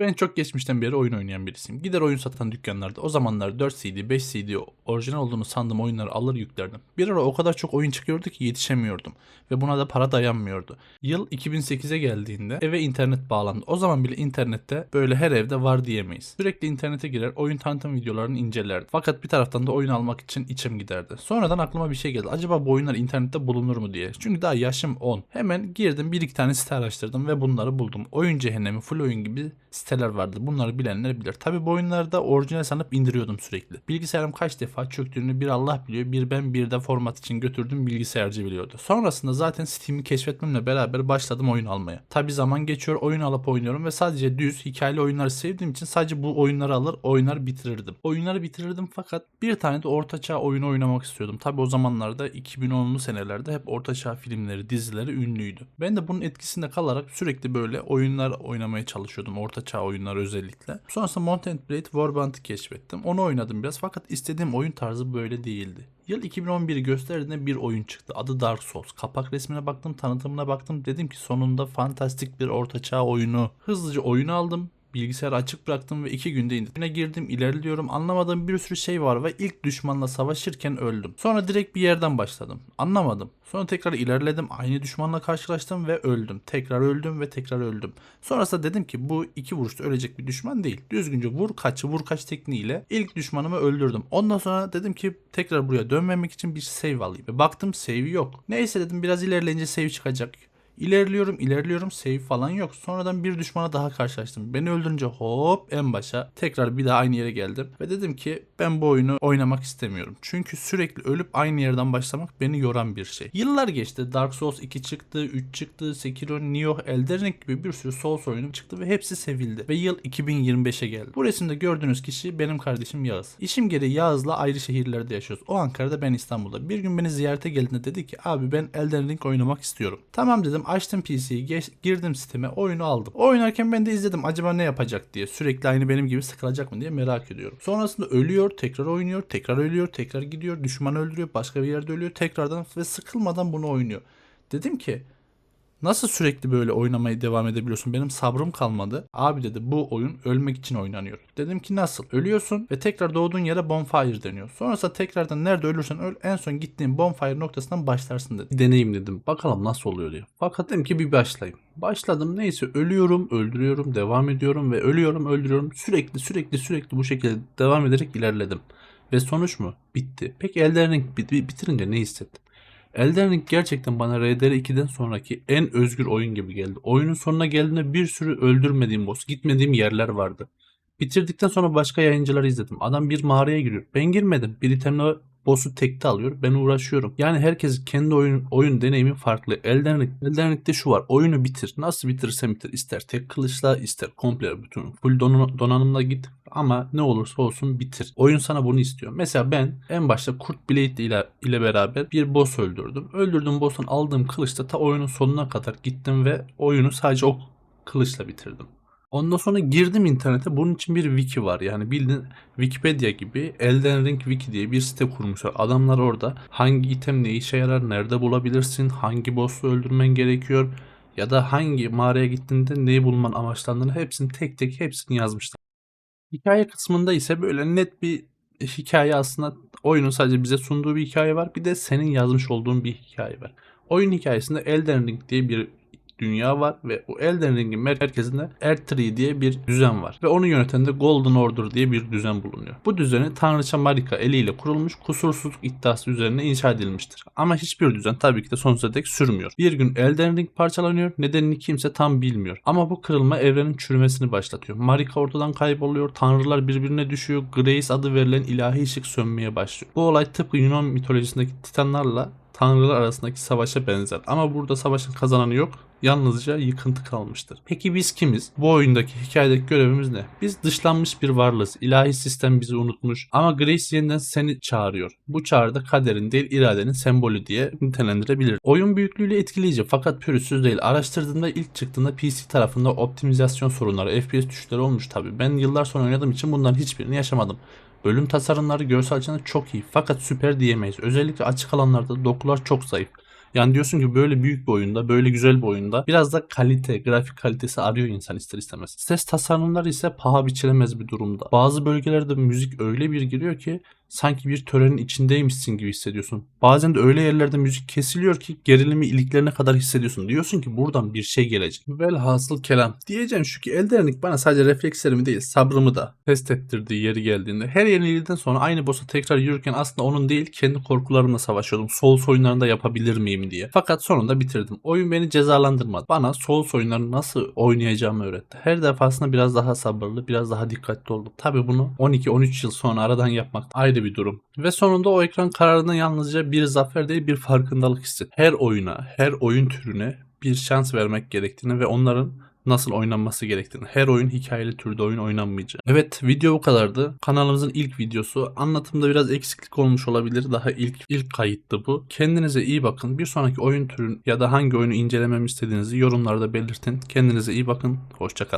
Ben çok geçmişten beri oyun oynayan birisiyim. Gider oyun satan dükkanlarda o zamanlar 4 CD, 5 CD orijinal olduğunu sandığım oyunları alır yüklerdim. Bir ara o kadar çok oyun çıkıyordu ki yetişemiyordum. Ve buna da para dayanmıyordu. Yıl 2008'e geldiğinde eve internet bağlandı. O zaman bile internette böyle her evde var diyemeyiz. Sürekli internete girer oyun tanıtım videolarını incelerdim. Fakat bir taraftan da oyun almak için içim giderdi. Sonradan aklıma bir şey geldi. Acaba bu oyunlar internette bulunur mu diye. Çünkü daha yaşım 10. Hemen girdim bir iki tane site araştırdım ve bunları buldum. Oyun cehennemi, full oyun gibi siteler vardı. Bunları bilenler bilir. Tabi bu oyunlarda orijinal sanıp indiriyordum sürekli. Bilgisayarım kaç defa çöktüğünü bir Allah biliyor. Bir ben bir de format için götürdüm bilgisayarcı biliyordu. Sonrasında zaten Steam'i keşfetmemle beraber başladım oyun almaya. Tabi zaman geçiyor oyun alıp oynuyorum ve sadece düz hikayeli oyunları sevdiğim için sadece bu oyunları alır oyunlar bitirirdim. Oyunları bitirirdim fakat bir tane de ortaçağ oyunu oynamak istiyordum. Tabi o zamanlarda 2010'lu senelerde hep ortaçağ filmleri, dizileri ünlüydü. Ben de bunun etkisinde kalarak sürekli böyle oyunlar oynamaya çalışıyordum. Ortaçağ oyunlar özellikle. Sonrasında Mount and Blade Warband'ı keşfettim. Onu oynadım biraz fakat istediğim oyun tarzı böyle değildi. Yıl 2011'i gösterdiğinde bir oyun çıktı. Adı Dark Souls. Kapak resmine baktım, tanıtımına baktım. Dedim ki sonunda fantastik bir ortaçağ oyunu. Hızlıca oyunu aldım. Bilgisayarı açık bıraktım ve iki günde indim. Yine girdim ilerliyorum anlamadığım bir sürü şey var ve ilk düşmanla savaşırken öldüm. Sonra direkt bir yerden başladım. Anlamadım. Sonra tekrar ilerledim aynı düşmanla karşılaştım ve öldüm. Tekrar öldüm ve tekrar öldüm. Sonrasında dedim ki bu iki vuruşta ölecek bir düşman değil. Düzgünce vur kaç vur kaç tekniğiyle ilk düşmanımı öldürdüm. Ondan sonra dedim ki tekrar buraya dönmemek için bir save alayım. Ve baktım save yok. Neyse dedim biraz ilerleyince save çıkacak. İlerliyorum ilerliyorum save falan yok. Sonradan bir düşmana daha karşılaştım. Beni öldürünce hop en başa tekrar bir daha aynı yere geldim. Ve dedim ki ben bu oyunu oynamak istemiyorum. Çünkü sürekli ölüp aynı yerden başlamak beni yoran bir şey. Yıllar geçti. Dark Souls 2 çıktı, 3 çıktı, Sekiro, Nioh, Elden Ring gibi bir sürü Souls oyunu çıktı ve hepsi sevildi. Ve yıl 2025'e geldi. Bu resimde gördüğünüz kişi benim kardeşim Yağız. İşim gereği Yağız'la ayrı şehirlerde yaşıyoruz. O Ankara'da ben İstanbul'da. Bir gün beni ziyarete geldiğinde dedi ki abi ben Elden Ring oynamak istiyorum. Tamam dedim açtım PC'yi girdim siteme oyunu aldım. Oynarken ben de izledim acaba ne yapacak diye. Sürekli aynı benim gibi sıkılacak mı diye merak ediyorum. Sonrasında ölüyor tekrar oynuyor tekrar ölüyor tekrar gidiyor düşman öldürüyor başka bir yerde ölüyor tekrardan ve sıkılmadan bunu oynuyor. Dedim ki Nasıl sürekli böyle oynamaya devam edebiliyorsun? Benim sabrım kalmadı. Abi dedi bu oyun ölmek için oynanıyor. Dedim ki nasıl? Ölüyorsun ve tekrar doğduğun yere bonfire deniyor. Sonrasında tekrardan nerede ölürsen öl en son gittiğin bonfire noktasından başlarsın dedi. Deneyim dedim. Bakalım nasıl oluyor diye. Fakat dedim ki bir başlayayım. Başladım neyse ölüyorum, öldürüyorum, devam ediyorum ve ölüyorum, öldürüyorum. Sürekli sürekli sürekli bu şekilde devam ederek ilerledim. Ve sonuç mu? Bitti. Peki bit- bitirince ne hissettim? Elden Ring gerçekten bana RDR2'den sonraki en özgür oyun gibi geldi. Oyunun sonuna geldiğinde bir sürü öldürmediğim boss, gitmediğim yerler vardı. Bitirdikten sonra başka yayıncıları izledim. Adam bir mağaraya giriyor. Ben girmedim. Bir itemle boss'u tekte alıyor. Ben uğraşıyorum. Yani herkes kendi oyun oyun deneyimi farklı. Elden Ring, Elden Ring'de şu var. Oyunu bitir. Nasıl bitirirsen bitir. İster tek kılıçla ister komple bütün full don- donanımla git. Ama ne olursa olsun bitir. Oyun sana bunu istiyor. Mesela ben en başta Kurt Blade ile, ile beraber bir boss öldürdüm. Öldürdüğüm boss'un aldığım kılıçta ta oyunun sonuna kadar gittim ve oyunu sadece o kılıçla bitirdim. Ondan sonra girdim internete. Bunun için bir wiki var. Yani bildiğin Wikipedia gibi Elden Ring Wiki diye bir site kurmuşlar. Adamlar orada hangi item ne işe yarar, nerede bulabilirsin, hangi boss'u öldürmen gerekiyor ya da hangi mağaraya gittiğinde neyi bulman amaçlandığını hepsini tek tek hepsini yazmışlar. Hikaye kısmında ise böyle net bir hikaye aslında oyunun sadece bize sunduğu bir hikaye var. Bir de senin yazmış olduğun bir hikaye var. Oyun hikayesinde Elden Ring diye bir dünya var ve o Elden Ring'in merkezinde Erdtree diye bir düzen var. Ve onu yöneten de Golden Order diye bir düzen bulunuyor. Bu düzeni Tanrıça Marika eliyle kurulmuş kusursuzluk iddiası üzerine inşa edilmiştir. Ama hiçbir düzen tabii ki de sonsuza dek sürmüyor. Bir gün Elden Ring parçalanıyor. Nedenini kimse tam bilmiyor. Ama bu kırılma evrenin çürümesini başlatıyor. Marika ortadan kayboluyor. Tanrılar birbirine düşüyor. Grace adı verilen ilahi ışık sönmeye başlıyor. Bu olay tıpkı Yunan mitolojisindeki titanlarla tanrılar arasındaki savaşa benzer. Ama burada savaşın kazananı yok. Yalnızca yıkıntı kalmıştır. Peki biz kimiz? Bu oyundaki hikayedeki görevimiz ne? Biz dışlanmış bir varlığız. İlahi sistem bizi unutmuş. Ama Grace yeniden seni çağırıyor. Bu çağrıda kaderin değil iradenin sembolü diye nitelendirebilir. Oyun büyüklüğüyle etkileyici fakat pürüzsüz değil. Araştırdığımda ilk çıktığında PC tarafında optimizasyon sorunları, FPS düşüşleri olmuş tabi. Ben yıllar sonra oynadığım için bunların hiçbirini yaşamadım. Bölüm tasarımları görsel açıdan çok iyi fakat süper diyemeyiz. Özellikle açık alanlarda dokular çok zayıf. Yani diyorsun ki böyle büyük bir oyunda, böyle güzel bir oyunda biraz da kalite, grafik kalitesi arıyor insan ister istemez. Ses tasarımları ise paha biçilemez bir durumda. Bazı bölgelerde müzik öyle bir giriyor ki sanki bir törenin içindeymişsin gibi hissediyorsun. Bazen de öyle yerlerde müzik kesiliyor ki gerilimi iliklerine kadar hissediyorsun. Diyorsun ki buradan bir şey gelecek. Velhasıl kelam. Diyeceğim şu ki Elden bana sadece reflekslerimi değil sabrımı da test ettirdiği yeri geldiğinde. Her yenilgiden sonra aynı boss'a tekrar yürürken aslında onun değil kendi korkularımla savaşıyordum. Souls oyunlarında yapabilir miyim diye. Fakat sonunda bitirdim. Oyun beni cezalandırmadı. Bana Souls oyunlarını nasıl oynayacağımı öğretti. Her defasında biraz daha sabırlı, biraz daha dikkatli oldum. Tabi bunu 12-13 yıl sonra aradan yapmak ayrı bir durum. Ve sonunda o ekran kararına yalnızca bir zafer değil bir farkındalık hissettim. Her oyuna, her oyun türüne bir şans vermek gerektiğini ve onların nasıl oynanması gerektiğini. Her oyun hikayeli türde oyun oynanmayacak. Evet video bu kadardı. Kanalımızın ilk videosu. Anlatımda biraz eksiklik olmuş olabilir. Daha ilk ilk kayıttı bu. Kendinize iyi bakın. Bir sonraki oyun türün ya da hangi oyunu incelememi istediğinizi yorumlarda belirtin. Kendinize iyi bakın. Hoşçakalın.